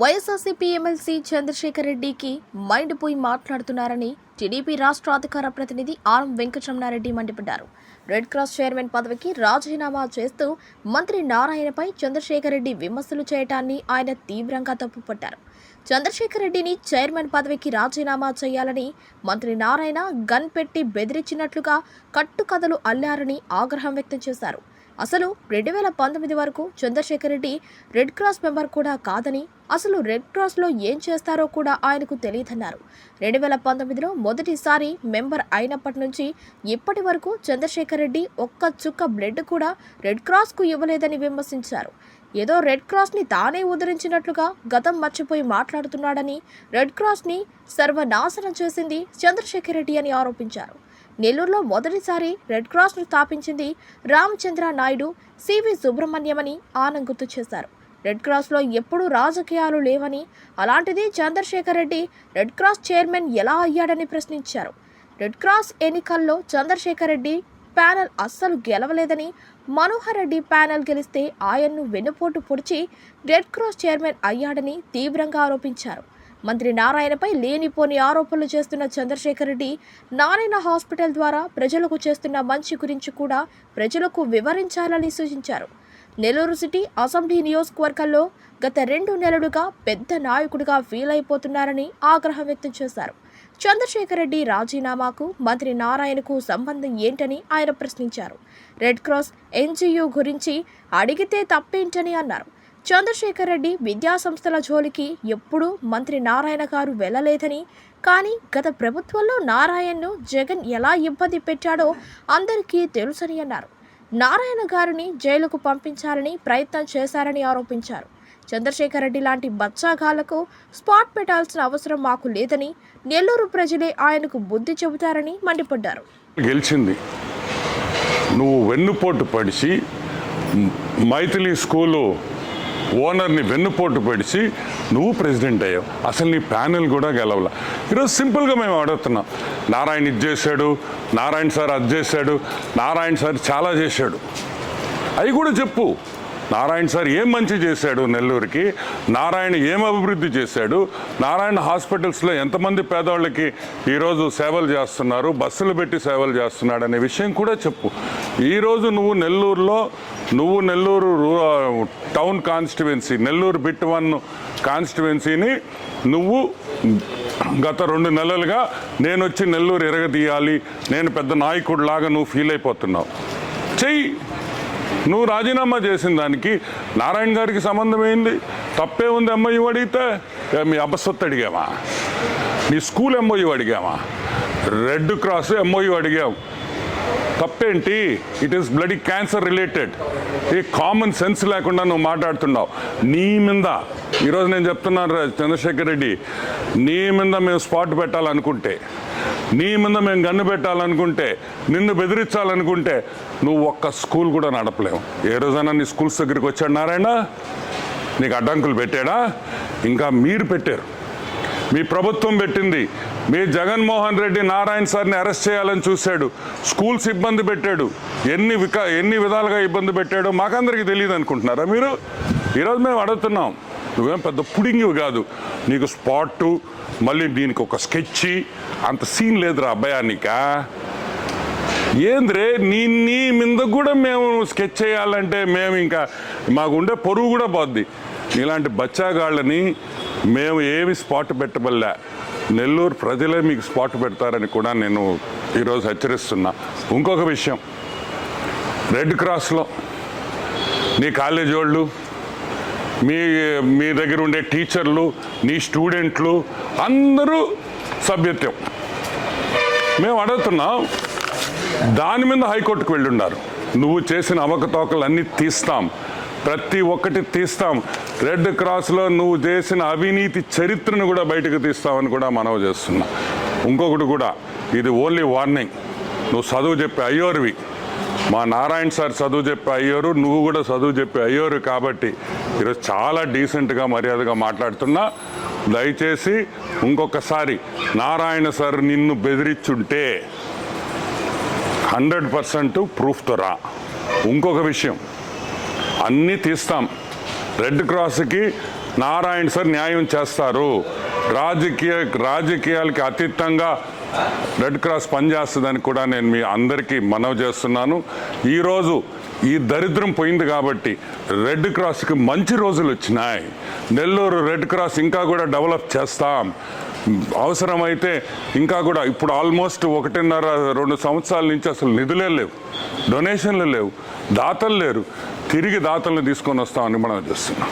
YSRCP MLC Chandrasekhar రెడ్డికి mind పోయి మాట్లాడుతున్నారని టీడీపీ రాష్ట్ర అధికార ప్రతినిధి ఆర్ఎం వెంకటరమణారెడ్డి మండిపడ్డారు. రెడ్ క్రాస్ చైర్మన్ పదవికి రాజీనామా చేస్తూ మంత్రి నారాయణపై చంద్రశేఖర్ రెడ్డి విమర్శలు చేయటాన్ని ఆయన తీవ్రంగా తప్పుపట్టారు. చంద్రశేఖర్ రెడ్డిని చైర్మన్ పదవికి రాజీనామా చేయాలని మంత్రి నారాయణ గన్ పెట్టి బెదిరించినట్లుగా కట్టుకథలు అల్లారని ఆగ్రహం వ్యక్తం చేశారు. అసలు రెండు వేల పంతొమ్మిది వరకు Chandrasekhar Reddy red cross member కూడా కాదని అసలు రెడ్ క్రాస్లో ఏం చేస్తారో కూడా ఆయనకు తెలియదన్నారు. రెండు వేల పంతొమ్మిదిలో మొదటిసారి మెంబర్ అయినప్పటి నుంచి ఇప్పటి వరకు చంద్రశేఖర్ రెడ్డి ఒక్క చుక్క బ్లడ్ కూడా రెడ్ క్రాస్కు ఇవ్వలేదని విమర్శించారు. ఏదో రెడ్ క్రాస్ని తానే ఉదరించినట్లుగా గతం మర్చిపోయి మాట్లాడుతున్నాడని రెడ్ క్రాస్ని సర్వనాశనం చేసింది చంద్రశేఖర్ రెడ్డి అని ఆరోపించారు. నెల్లూరులో మొదటిసారి రెడ్ క్రాస్ను స్థాపించింది రామచంద్ర నాయుడు సివి సుబ్రహ్మణ్యమని ఆనంద్ గుర్తు చేశారు. రెడ్ క్రాస్లో ఎప్పుడూ రాజకీయాలు లేవని అలాంటిది Chandrasekhar Reddy red cross chairman ఎలా అయ్యాడని ప్రశ్నించారు. రెడ్ క్రాస్ ఎన్నికల్లో చంద్రశేఖర్ రెడ్డి ప్యానెల్ అస్సలు గెలవలేదని మనోహర్ రెడ్డి ప్యానెల్ గెలిస్తే ఆయన్ను వెన్నుపోటు పొడిచి రెడ్ క్రాస్ చైర్మన్ అయ్యాడని తీవ్రంగా ఆరోపించారు. మంత్రి నారాయణపై లేనిపోని ఆరోపణలు చేస్తున్న చంద్రశేఖర్ రెడ్డి నారాయణ హాస్పిటల్ ద్వారా ప్రజలకు చేస్తున్న మంచి గురించి కూడా ప్రజలకు వివరించాలని సూచించారు. నెల్లూరు సిటీ అసెంబ్లీ నియోజకవర్గాల్లో గత రెండు నెలలుగా పెద్ద నాయకుడిగా ఫీల్ అయిపోతున్నారని ఆగ్రహం వ్యక్తం చేశారు. చంద్రశేఖర్ రెడ్డి రాజీనామాకు మంత్రి నారాయణకు సంబంధం ఏంటని ఆయన ప్రశ్నించారు. రెడ్ క్రాస్ ఎన్జిఓ గురించి అడిగితే తప్పేంటని అన్నారు. చంద్రశేఖర్ రెడ్డి విద్యా సంస్థల జోలికి ఎప్పుడూ మంత్రి నారాయణ గారు వెళ్ళలేదని కానీ గత ప్రభుత్వంలో నారాయణను జగన్ ఎలా ఇబ్బంది పెట్టాడో అందరికీ తెలుసని అన్నారు. నారాయణ గారిని జైలుకు పంపించాలని ప్రయత్నం చేశారని ఆరోపించారు. చంద్రశేఖర్ రెడ్డి లాంటి బచ్చాగాళ్ళకు స్పాట్ పెట్టాల్సిన అవసరం మాకు లేదని నెల్లూరు ప్రజలే ఆయనకు బుద్ధి చెబుతారని మండిపడ్డారు. గెలిచింది. నువ్వు వెన్నుపోటు పడిచి మైథిలి స్కూలు ఓనర్ని వెన్నుపోటు పడిచి నువ్వు ప్రెసిడెంట్ అయ్యావు. అసలు నీ ప్యానెల్ కూడా గెలవల. ఈరోజు సింపుల్గా మేము అడుగుతున్నాం నారాయణ ఇది చేశాడు నారాయణ సార్ అది చేశాడు నారాయణ సార్ చాలా చేశాడు. అవి కూడా చెప్పు. నారాయణ సార్ ఏం మంచి చేశాడు నెల్లూరుకి నారాయణ ఏం అభివృద్ధి చేశాడు నారాయణ హాస్పిటల్స్లో ఎంతమంది పేదవాళ్ళకి ఈరోజు సేవలు చేస్తున్నారు బస్సులు పెట్టి సేవలు చేస్తున్నాడు అనే విషయం కూడా చెప్పు. ఈరోజు నువ్వు నెల్లూరులో నువ్వు నెల్లూరు రూ- town constituency Nellore bit one కాన్స్టిట్యువెన్సీని నువ్వు గత రెండు నెలలుగా నేను వచ్చి నెల్లూరు ఎరగదీయాలి నేను పెద్ద నాయకుడిలాగా నువ్వు ఫీల్ అయిపోతున్నావు. చెయ్యి. నువ్వు రాజీనామా చేసిన దానికి నారాయణ గారికి సంబంధం ఏంది? తప్పే ఉంది ఎంఓయూ అడిగితే. మీ అబ్బసొత్తు అడిగావా? నీ స్కూల్ ఎంఓయూ అడిగావా? రెడ్ క్రాస్ ఎంఓయూ అడిగావు. తప్పేంటి? It is bloody cancer related A common sense లేకుండా నువ్వు మాట్లాడుతున్నావు. నీ మీద ఈరోజు నేను చెప్తున్నాను రా చంద్రశేఖర్ రెడ్డి నీ మీద మేము స్పాట్ పెట్టాలనుకుంటే నీ మీద మేము గన్ను పెట్టాలనుకుంటే నిన్ను బెదిరించాలనుకుంటే నువ్వు ఒక్క స్కూల్ కూడా నడపలేవు. ఏ రోజైనా నీ స్కూల్స్ దగ్గరికి వచ్చాడు నారాయణ? నీకు అడ్డంకులు పెట్టాడా? ఇంకా మీరు పెట్టారు. మీ ప్రభుత్వం పెట్టింది. మీ జగన్మోహన్ రెడ్డి నారాయణ సార్ని అరెస్ట్ చేయాలని చూశాడు. స్కూల్స్ ఇబ్బంది పెట్టాడు. ఎన్ని విక ఎన్ని విధాలుగా ఇబ్బంది పెట్టాడో మాకందరికీ తెలియదు అనుకుంటున్నారా మీరు? ఈరోజు మేము అడుగుతున్నాం. నువ్వేం పెద్ద పుడింగివి కాదు. నీకు స్పాట్ మళ్ళీ దీనికి ఒక స్కెచ్ అంత సీన్ లేదురా అబ్బాయానికా ఏంద్రే నీ నీ మీద కూడా మేము స్కెచ్ చేయాలంటే మేము ఇంకా మాకుండే పొరుగు కూడా పోద్ది. ఇలాంటి బచ్చాగాళ్ళని మేము ఏమి స్పాట్ పెట్టబల్లా. నెల్లూరు ప్రజలే మీకు స్పాట్ పెడతారని కూడా నేను ఈరోజు హెచ్చరిస్తున్నా. ఇంకొక విషయం. రెడ్ క్రాస్లో నీ కాలేజ్ వాళ్ళు మీ మీ దగ్గర ఉండే టీచర్లు నీ స్టూడెంట్లు అందరూ సభ్యత్వం. మేము అడుగుతున్నాం దాని మీద హైకోర్టుకు వెళ్ళున్నారు నువ్వు చేసిన అవకతవకలు అన్నీ తీస్తాం. ప్రతి ఒక్కటి తీస్తాం. రెడ్ క్రాస్లో నువ్వు చేసిన అవినీతి చరిత్రను కూడా బయటకు తీస్తామని కూడా మనవి చేస్తున్నా. ఇంకొకటి కూడా ఇది ఓన్లీ వార్నింగ్. నువ్వు చదువు చెప్పే అయ్యోరువి. మా నారాయణ సార్ చదువు చెప్పే అయ్యోరు నువ్వు కూడా చదువు చెప్పే అయ్యోరు కాబట్టి ఈరోజు చాలా డీసెంట్గా మర్యాదగా మాట్లాడుతున్నా. దయచేసి ఇంకొకసారి నారాయణ సార్ నిన్ను బెదిరించుంటే హండ్రెడ్ పర్సెంట్ ప్రూఫ్తో రా. ఇంకొక విషయం అన్నీ తీస్తాం. రెడ్ క్రాస్కి నారాయణ సార్ న్యాయం చేస్తారు. రాజకీయ రాజకీయాలకి అతీతంగా రెడ్ క్రాస్ పనిచేస్తుందని కూడా నేను మీ అందరికీ మనవి చేస్తున్నాను. ఈరోజు ఈ దరిద్రం పోయింది కాబట్టి రెడ్ క్రాస్కి మంచి రోజులు వచ్చినాయి. నెల్లూరు రెడ్ క్రాస్ ఇంకా కూడా డెవలప్ చేస్తాం. అవసరమైతే ఇంకా కూడా ఇప్పుడు ఆల్మోస్ట్ ఒకటిన్నర రెండు సంవత్సరాల నుంచి అసలు నిధులే లేవు. డొనేషన్లు లేవు. దాతలు లేరు. తిరిగి దాతలను తీసుకొని వస్తామని మనం చేస్తున్నాం.